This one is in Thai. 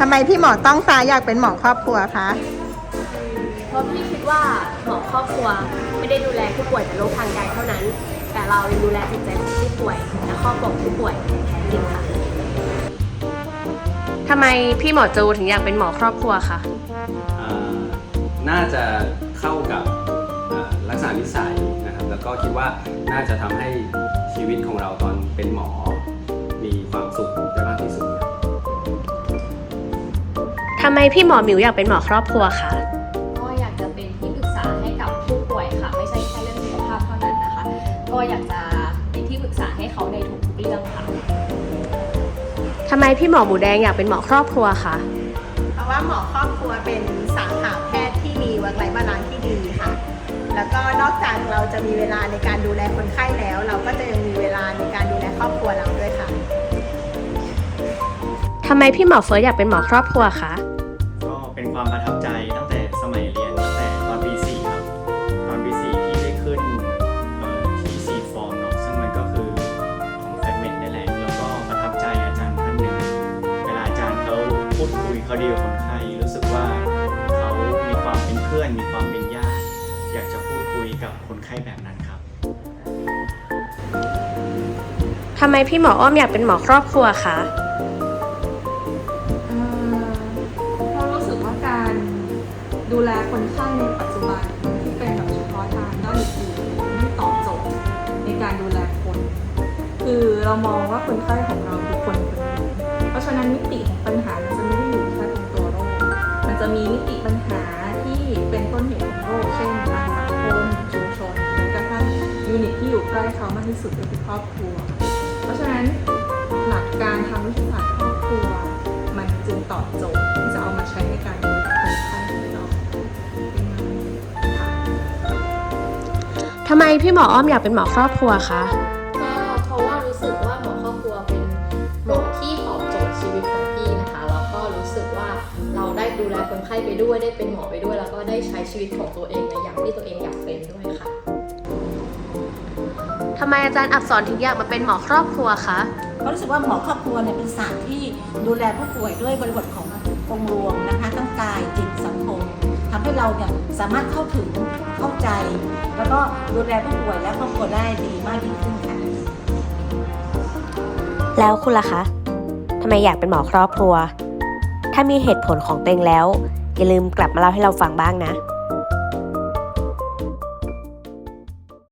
ทำไมพี่หมอต้องฟ้าอยากเป็นหมอครอบครัวคะ เพราะพี่คิดว่าหมอครอบครัวไม่ได้ดูแลผู้ป่วยแต่โรคทางกายเท่านั้น แต่เรายังดูแลจิตใจของผู้ป่วยและครอบครัวของผู้ป่วยจริงค่ะทำไมพี่หมอจูถึงอยากเป็นหมอครอบครัวคะอ่าน่าจะเข้ากับอ่าลักษณะนิสัยนะครับ แล้วก็คิดว่าน่าจะทำให้ชีวิตของเราตอนเป็นหมอ มีความสุขได้มำไมพี่หมอหมิวอยากเป็นหมอครอบครัวคะ ก็อยากจะเป็นที่ปรึกษาให้กับผู้ป่วยค่ะ ไม่ใช่แค่เรื่องสุขภาพเท่านั้นนะคะ ก็อยากจะเป็นที่ปรึกษาให้เขาในทุกๆเรื่องค่ะ ทำไมพี่หมอหมูแดงอยากเป็นหมอครอบครัวคะ เพราะว่าหมอครอบครัวเป็นสาขาแพทย์ที่มีวัคไลบาลานซ์ที่ดีค่ะ แล้วก็นอกจากเราจะมีเวลาในการดูแลคนไข้แล้ว เราก็จะยังมีเวลาในการดูแลครอบครัวเราด้วยค่ะ ทำไมพี่หมอเฟิร์สอยากเป็นหมอครอบครัวคะก็ เป็นความประทับใจตั้งแต่สมัยเรียนตั้งแต่ตอนปี4ครับ ตอนปี4ที่ได้ขึ้นที่ซีฟอร์มเนาะซึ่งมันก็คือของแฟกเมนต์นี่แหละแล้วก็ประทับใจอาจารย์ท่านหนึ่งเวลาอาจารย์เขาพูดคุยเขาดีกับคนไข้รู้สึกว่าเขามีความเป็นเพื่อน มีความเป็นญาติอยากจะพูดคุยกับคนไข้แบบนั้นครับทำไมพี่หมออ้อมอยากเป็นหมอครอบครัวคะ ดูแลคนไข้ในปัจจุบันที่เป็นแบบเฉพาะทางด้านอื่นๆไม่ตอบโจทย์ในการดูแลคน คือเรามองว่าคนไข้ของเราคือคนคนหนึ่งเพราะฉะนั้นมิติของปัญหามันจะไม่ได้อยู่แค่ตรงตัวโรค มันจะมีมิติปัญหาที่เป็นต้นเหตุของโรค เช่นทางสังคมชุมชนแม้กระทั่งยูนิตที่อยู่ใกล้เขามากที่สุดก็คือครอบครัว เพราะฉะนั้น ทำไมพี่หมออ้อมอยากเป็นหมอครอบครัวคะ ก็เพราะว่ารู้สึกว่าหมอครอบครัวเป็นหมอที่ตอบโจทย์ชีวิตของพี่นะคะแล้วก็รู้สึกว่าเราได้ดูแลคนไข้ไปด้วยได้เป็นหมอไปด้วย แล้วก็ได้ใช้ชีวิตของตัวเองในอย่างที่ตัวเองอยากเป็นด้วยค่ะทำไมอาจารย์อักษรถึงอยากมาเป็นหมอครอบครัวคะ เพราะรู้สึกว่าหมอครอบครัวเนี่ยเป็นศาสตร์ที่ดูแลผู้ป่วยด้วยบริบทขององค์รวมนะคะทั้งกายจิตสังคมทำให้เราเนี่ยสามารถเข้าถึงเข้าใจ แล้วก็ดูแลผู้ป่วยและครอบครัวได้ดีมากยิ่งขึ้นค่ะ แล้วคุณล่ะคะทำไมอยากเป็นหมอครอบครัว ถ้ามีเหตุผลของตัวเองแล้ว อย่าลืมกลับมาเล่าให้เราฟังบ้างนะ